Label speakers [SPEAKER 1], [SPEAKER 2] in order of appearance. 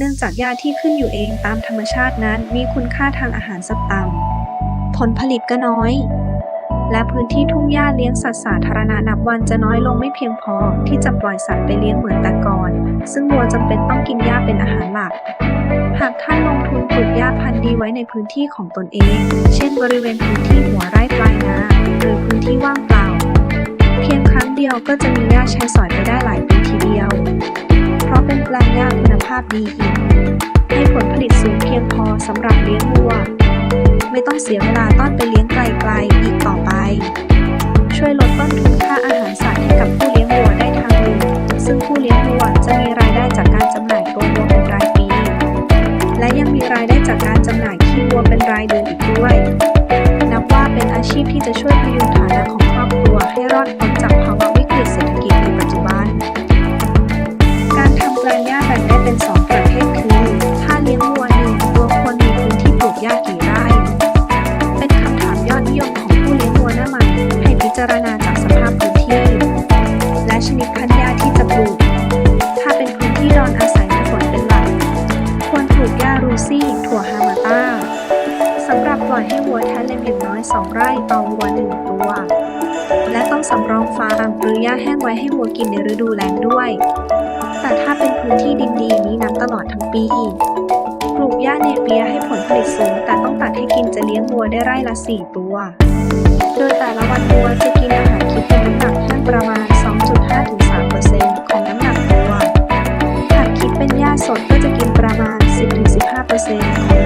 [SPEAKER 1] เนื่องจากหญ้าที่ขึ้นอยู่เองตามธรรมชาตินั้นมีคุณค่าทางอาหารสัตว์ต่ำ ผลผลิตก็น้อย และพื้นที่ทุ่งหญ้าเลี้ยงสัตว์สาธารณะนับวันจะน้อยลงไม่เพียงพอที่จะปล่อยสัตว์ไปเลี้ยงเหมือนแต่ก่อน ซึ่งวัวจำเป็นต้องกินหญ้าเป็นอาหารหลัก หากท่านลงทุนปลูกหญ้าพันธุ์ดีไว้ในพื้นที่ของตนเอง เช่น บริเวณพื้นที่หัวไร่ปลายนาหรือพื้นที่ว่างเปล่า เพียงครั้งเดียวก็จะมีหญ้าใช้สอยไปได้หลายปีทีเดียว เพราะเป็นแปลงหญ้าคุณ ภาพดีอีก ให้ผลผลิตสูงเพียงพอสำหรับเลี้ยงวัว ไม่ต้องเสียเวลาต้อนไปเลี้ยงไกลๆอีกต่อไป ช่วยลดต้นทุนค่าอาหารสัตว์ให้กับผู้เลี้ยงวัวได้ทางหนึ่ง ซึ่งผู้เลี้ยงวัวจะมีรายได้จากการจำหน่ายตัววัวเป็นรายปี และยังมีรายได้จากการจำหน่ายขี้วัวเป็นรายเดือนอีกด้วย นับว่าเป็นอาชีพที่จะช่วยพยุงฐานะของ ซี่ ถั่วฮามาต้าสำหรับปล่อยให้วัวแทะเล็มอย่างน้อย 2 ไร่ต่อวัวหนึ่งตัว และต้องสำรองฟาร์มหรือหญ้าแห้งไว้ให้วัวกินในฤดูแล้งด้วย แต่ถ้าเป็นพื้นที่ดินดีมีน้ำตลอดทั้งปีปลูกหญ้าเนเปียให้ผลผลิตสูง แต่ต้องตัดให้กินจะเลี้ยงวัวได้ไร่ละ 4 ตัว โดยแต่ละวันวัวจะกินอาหารคิดเป็นน้ำหนักแห้งประมาณ หาก